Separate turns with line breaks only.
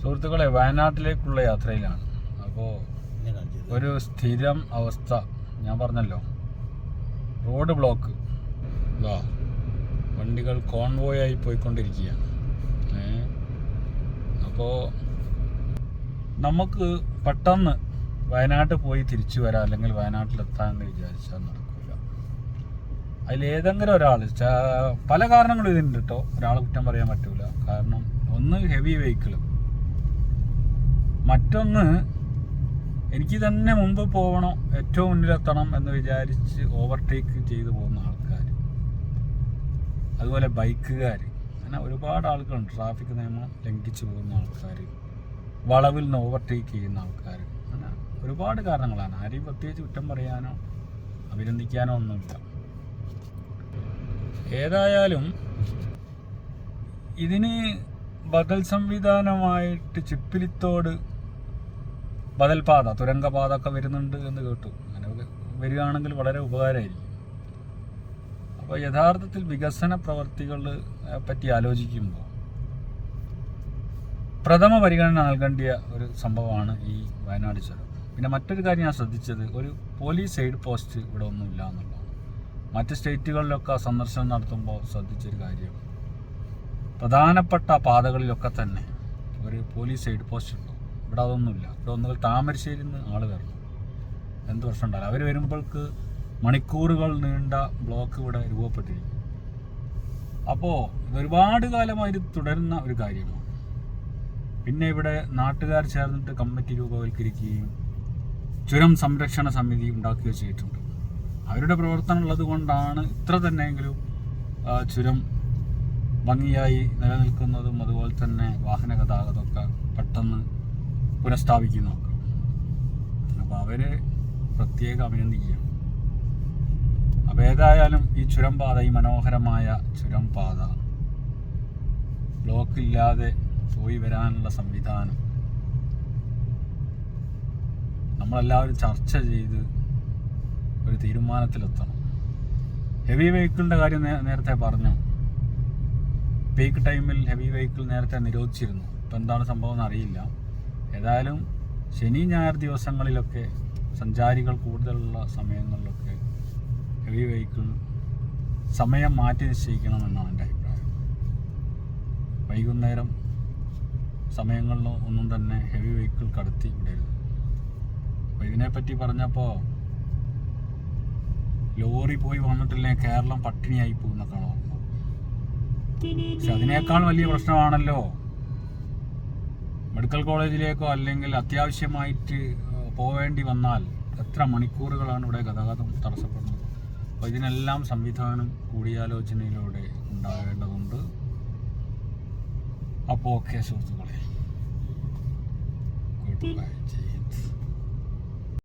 സുഹൃത്തുക്കളെ വയനാട്ടിലേക്കുള്ള യാത്രയിലാണ്. അപ്പോൾ ഒരു സ്ഥിരം അവസ്ഥ. ഞാൻ പറഞ്ഞല്ലോ. Road block. ഇതാ വണ്ടികൾ കോൺവോയ് ആയി പോയിക്കൊണ്ടിരിക്കുകയാണ്. അപ്പോൾ നമുക്ക് പെട്ടെന്ന് വയനാട്ട് പോയി തിരിച്ചു വരാം അല്ലെങ്കിൽ വയനാട്ടിലെത്താമെന്ന് വിചാരിച്ചാൽ നടക്കില്ല. അതിലേതെങ്കിലും ഒരാൾ പല കാരണങ്ങളും ഇതിന്റെ കേട്ടോ ഒരാൾ കുറ്റം പറയാൻ പറ്റില്ല കാരണം ഒന്ന് ഹെവി വെഹിക്കിൾ മറ്റൊന്ന് എനിക്ക് തന്നെ മുമ്പ് പോകണം ഏറ്റവും മുന്നിലെത്തണം എന്ന് വിചാരിച്ച് ഓവർടേക്ക് ചെയ്തു പോകുന്ന ആൾക്കാർ അതുപോലെ ബൈക്കുകാർ അങ്ങനെ ഒരുപാട് ആളുകളുണ്ട്. ട്രാഫിക് നിയമം ലംഘിച്ചു പോകുന്ന ആൾക്കാർ വളവിൽ നിന്ന് ഓവർടേക്ക് ചെയ്യുന്ന ആൾക്കാർ അങ്ങനെ ഒരുപാട് കാരണങ്ങളാണ്. ആരെയും പ്രത്യേകിച്ച് കുറ്റം പറയാനോ അഭിനന്ദിക്കാനോ ഒന്നുമില്ല. ഏതായാലും ഇതിന് ബദൽ സംവിധാനമായിട്ട് ചിപ്പിലിത്തോട് ബദൽ പാത തുരങ്കപാത ഒക്കെ വരുന്നുണ്ട് എന്ന് കേട്ടു. അങ്ങനെ വരികയാണെങ്കിൽ വളരെ ഉപകാരമായിരിക്കും. അപ്പോൾ യഥാർത്ഥത്തിൽ വികസന പ്രവർത്തികൾ പറ്റി ആലോചിക്കുമ്പോൾ പ്രഥമ പരിഗണന നൽകേണ്ട ഒരു സംഭവമാണ് ഈ വയനാട് ചുരം. പിന്നെ മറ്റൊരു കാര്യം ഞാൻ ശ്രദ്ധിച്ചത് ഒരു പോലീസ് എയ്ഡ് പോസ്റ്റ് ഇവിടെ ഒന്നുമില്ല എന്നുള്ളതാണ്. മറ്റ് സ്റ്റേറ്റുകളിലൊക്കെ സന്ദർശനം നടത്തുമ്പോൾ ശ്രദ്ധിച്ചൊരു കാര്യം പ്രധാനപ്പെട്ട പാതകളിലൊക്കെ തന്നെ ഒരു പോലീസ് എയ്ഡ് പോസ്റ്റ് ഉണ്ടോ ഇവിടെ അതൊന്നുമില്ല. ഇവിടെ ഒന്നുകിൽ താമരശ്ശേരിയിൽ നിന്ന് ആൾ വരണം എന്ത് പ്രശ്നം ഉണ്ടാകും അവർ വരുമ്പോൾക്ക് മണിക്കൂറുകൾ നീണ്ട ബ്ലോക്ക് ഇവിടെ രൂപപ്പെട്ടിരിക്കും. അപ്പോൾ ഒരുപാട് കാലമായി തുടരുന്ന ഒരു കാര്യമാണ്. പിന്നെ ഇവിടെ നാട്ടുകാർ ചേർന്നിട്ട് കമ്മിറ്റി രൂപവൽക്കരിക്കുകയും ചുരം സംരക്ഷണ സമിതി ഉണ്ടാക്കുകയോ ചെയ്തിട്ടുണ്ട്. അവരുടെ പ്രവർത്തനം ഉള്ളത് കൊണ്ടാണ് ഇത്ര തന്നെയെങ്കിലും ചുരം ഭംഗിയായി നിലനിൽക്കുന്നതും അതുപോലെ തന്നെ വാഹന ഗതാഗതമൊക്കെ പെട്ടെന്ന് പുനഃസ്ഥാപിക്കുന്നതൊക്കെ അപ്പോൾ അവരെ പ്രത്യേകം അഭിനന്ദിക്കുകയാണ് അപ്പോൾ ഏതായാലും ഈ ചുരം പാത ഈ മനോഹരമായ ചുരം പാത ബ്ലോക്ക് ഇല്ലാതെ പോയി വരാനുള്ള സംവിധാനം നമ്മളെല്ലാവരും ചർച്ച ചെയ്ത് ഒരു തീരുമാനത്തിലെത്തണം. ഹെവി വെഹിക്കിളിന്റെ കാര്യം നേരത്തെ പറഞ്ഞു. പീക്ക് ടൈമിൽ ഹെവി വെഹിക്കിൾ നേരത്തെ നിരോധിച്ചിരുന്നു. ഇപ്പം എന്താണ് സംഭവം എന്ന് അറിയില്ല. ഏതായാലും ശനി ഞായർ ദിവസങ്ങളിലൊക്കെ സഞ്ചാരികൾ കൂടുതലുള്ള സമയങ്ങളിലൊക്കെ ഹെവി വെഹിക്കിൾ സമയം മാറ്റി നിശ്ചയിക്കണമെന്നാണ് എന്റെ അഭിപ്രായം. വൈകുന്നേരം സമയങ്ങളിലോ ഒന്നും തന്നെ ഹെവി വെഹിക്കിൾ കടത്തി വിടരുത്. അപ്പോൾ ഇതിനെപ്പറ്റി പറഞ്ഞപ്പോൾ ലോറി പോയി വന്നിട്ടില്ലെങ്കിൽ കേരളം പട്ടിണിയായി പോകുന്നൊക്കെയാണ് ഓർമ്മ. പക്ഷെ അതിനേക്കാൾ വലിയ പ്രശ്നമാണല്ലോ മെഡിക്കൽ കോളേജിലേക്കോ അല്ലെങ്കിൽ അത്യാവശ്യമായിട്ട് പോവേണ്ടി വന്നാൽ എത്ര മണിക്കൂറുകളാണ് ഇവിടെ ഗതാഗതം തടസ്സപ്പെടുന്നത്? അപ്പോൾ ഇതിനെല്ലാം സംവിധാനം കൂടിയാലോചനയിലൂടെ ഉണ്ടാകേണ്ടതുണ്ട്. അപ്പോൾ ഓക്കെ സുഹൃത്തുക്കളെ.